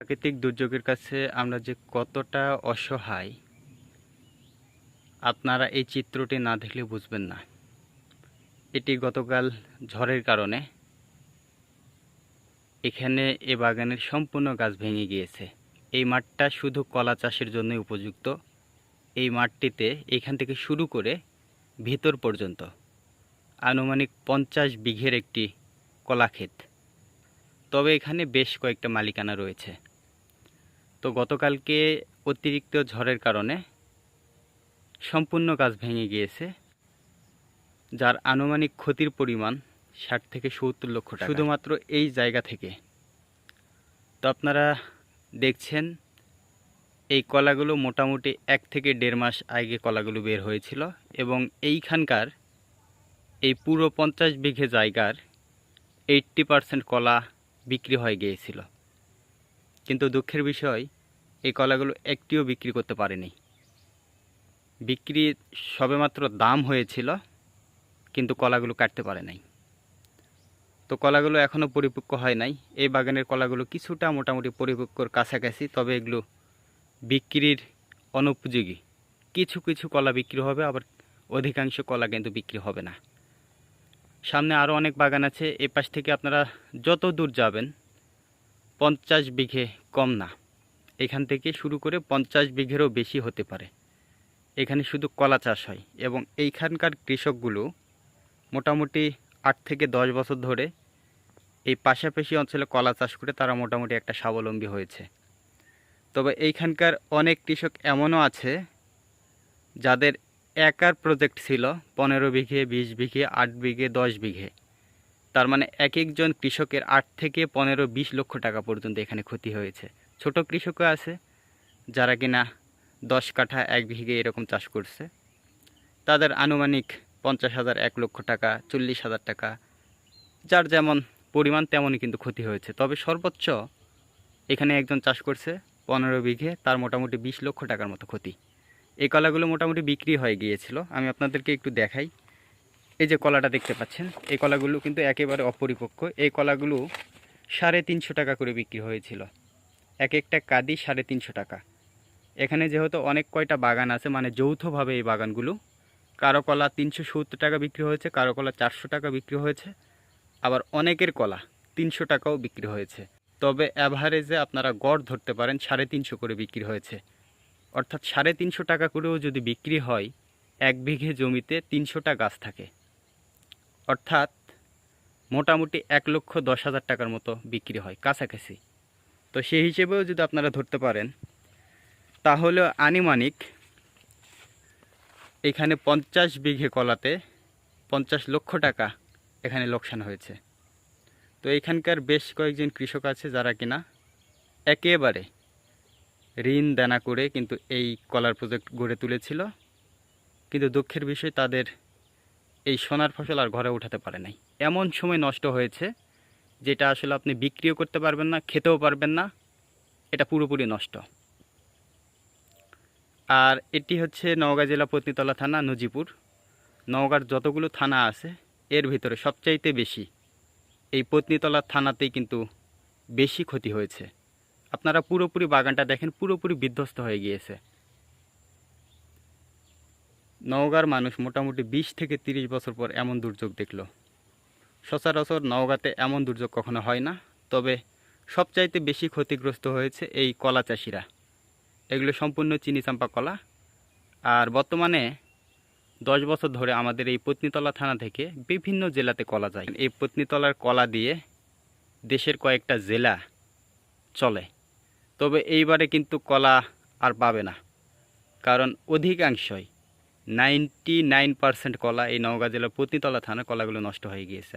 প্রাকৃতিক দুর্যোগের কাছে আমরা যে কতটা অসহায়, আপনারা এই চিত্রটি না দেখলে বুঝবেন না। এটি গতকাল ঝড়ের কারণে এখানে এ বাগানের সম্পূর্ণ গাছ ভেঙে গিয়েছে। এই মাঠটা শুধু কলা চাষের জন্যই উপযুক্ত। এই মাঠটিতে এখান থেকে শুরু করে ভিতর পর্যন্ত আনুমানিক পঞ্চাশ বিঘের একটি কলাক্ষেত তবে এখানে বেশ কয়েকটা মালিকানা রয়েছে। তো গতকালকে অতিরিক্ত ঝড়ের কারণে সম্পূর্ণ গাছ ভেঙে গিয়েছে যার আনুমানিক ক্ষতির পরিমাণ ষাট থেকে সত্তর লক্ষ টাকা। শুধুমাত্র এই জায়গা থেকে। তো আপনারা দেখছেন এই কলাগুলো মোটামুটি এক থেকে দেড় মাস আগে কলাগুলো বের হয়েছিল এবং এইখানকার এই পুরো পঞ্চাশ বিঘে জায়গার এইট্টি পারসেন্ট কলা বিক্রি হয়ে গিয়েছিল। কিন্তু দুঃখের বিষয় এই কলাগুলো একটিও বিক্রি করতে পারেনি। বিক্রি সবেমাত্র দাম হয়েছিল, কিন্তু কলাগুলো কাটতে পারে নাই। তো কলাগুলো এখনও পরিপক্ক হয় নাই। এই বাগানের কলাগুলো কিছুটা মোটামুটি পরিপক্কর কাছাকাছি, তবে এগুলো বিক্রির অনুপযোগী। কিছু কিছু কলা বিক্রি হবে, আবার অধিকাংশ কলা কিন্তু বিক্রি হবে না। সামনে আরও অনেক বাগান আছে এ পাশ থেকে আপনারা যত দূর যাবেন, পঞ্চাশ বিঘে কম না। এখান থেকে শুরু করে পঞ্চাশ বিঘেরও বেশি হতে পারে। এখানে শুধু কলা চাষ হয় এবং এইখানকার কৃষকগুলো মোটামুটি আট থেকে দশ বছর ধরে এই পাশাপাশি অঞ্চলে কলা চাষ করে তারা মোটামুটি একটা স্বাবলম্বী হয়েছে। তবে এইখানকার অনেক কৃষক এমনও আছে যাদের একার প্রজেক্ট ছিল পনেরো বিঘে, বিশ বিঘে, আট বিঘে, দশ বিঘে। তার মানে এক একজন কৃষকের আট থেকে পনেরো, বিশ লক্ষ টাকা পর্যন্ত এখানে ক্ষতি হয়েছে। ছোট কৃষকও আছে, যারা কিনা দশ কাঠা এক বিঘে এরকম চাষ করছে। তাদের আনুমানিক পঞ্চাশ হাজার, এক লক্ষ টাকা, চল্লিশ হাজার টাকা, যার যেমন পরিমাণ তেমনই কিন্তু ক্ষতি হয়েছে। তবে সর্বোচ্চ এখানে একজন চাষ করছে পনেরো বিঘে, তার মোটামুটি বিশ লক্ষ টাকার মতো ক্ষতি। এই কলাগুলো মোটামুটি বিক্রি হয়ে গিয়েছিল। আমি আপনাদেরকে একটু দেখাই। এই যে কলাটা দেখতে পাচ্ছেন, এই কলাগুলো কিন্তু একেবারে অপরিপক্ক। এই কলাগুলো সাড়ে তিনশো টাকা করে বিক্রি হয়েছিল। এক একটা কাদি সাড়ে তিনশো টাকা। এখানে যেহেতু অনেক কয়টা বাগান আছে মানে যৌথভাবে এই বাগানগুলো কারও কলা তিনশো সত্তর টাকা বিক্রি হয়েছে কারও কলা চারশো টাকা বিক্রি হয়েছে, আবার অনেকের কলা তিনশো টাকাও বিক্রি হয়েছে। তবে অ্যাভারেজে আপনারা গড় ধরতে পারেন সাড়ে তিনশো করে বিক্রি হয়েছে। অর্থাৎ সাড়ে তিনশো টাকা করেও যদি বিক্রি হয়, এক বিঘে জমিতে তিনশোটা গাছ থাকে। অর্থাৎ মোটামুটি এক লক্ষ দশ হাজার টাকার মতো বিক্রি হয়, কাছাকাছি। তো সেই হিসেবেও যদি আপনারা ধরতে পারেন, তাহলে আনুমানিক এখানে পঞ্চাশ বিঘে কলাতে পঞ্চাশ লক্ষ টাকা এখানে লোকসান হয়েছে। তো এখানকার বেশ কয়েকজন কৃষক আছে যারা কিনা একেবারে ঋণ দেনা করে কিন্তু এই কলার প্রজেক্ট গড়ে তুলেছিল। কিন্তু দুঃখের বিষয়, তাদের এই সোনার ফসল আর ঘরে উঠাতে পারে নাই। এমন সময় নষ্ট হয়েছে যেটা আসলে আপনি বিক্রিও করতে পারবেন না, খেতেও পারবেন না, এটা পুরোপুরি নষ্ট। আর এটি হচ্ছে নওগাঁ জেলা পত্নীতলা থানা, নজিপুর। নওগাঁর যতগুলো থানা আছে, এর ভিতরে সবচাইতে বেশি এই পত্নীতলা থানাতেই কিন্তু বেশি ক্ষতি হয়েছে। আপনারা পুরোপুরি বাগানটা দেখেন, পুরোপুরি বিধ্বস্ত হয়ে গিয়েছে। নওগাঁর মানুষ মোটামুটি বিশ থেকে তিরিশ বছর পর এমন দুর্যোগ দেখল। সচরাচর নওগাঁতে এমন দুর্যোগ কখনো হয় না, তবে সবচাইতে বেশি ক্ষতিগ্রস্ত হয়েছে এই কলা চাষিরা। এগুলো সম্পূর্ণ চিনি চাম্পা কলা। আর বর্তমানে দশ বছর ধরে আমাদের এই পত্নীতলা থানা থেকে বিভিন্ন জেলাতে কলা যায়। এই পত্নীতলার কলা দিয়ে দেশের কয়েকটা জেলা চলে। তবে এইবারে কিন্তু কলা আর পাবে না। কারণ অধিকাংশই নাইনটি নাইন পার্সেন্ট কলা এই নওগাঁ জেলার পত্নীতলা থানা কলাগুলো নষ্ট হয়ে গিয়েছে।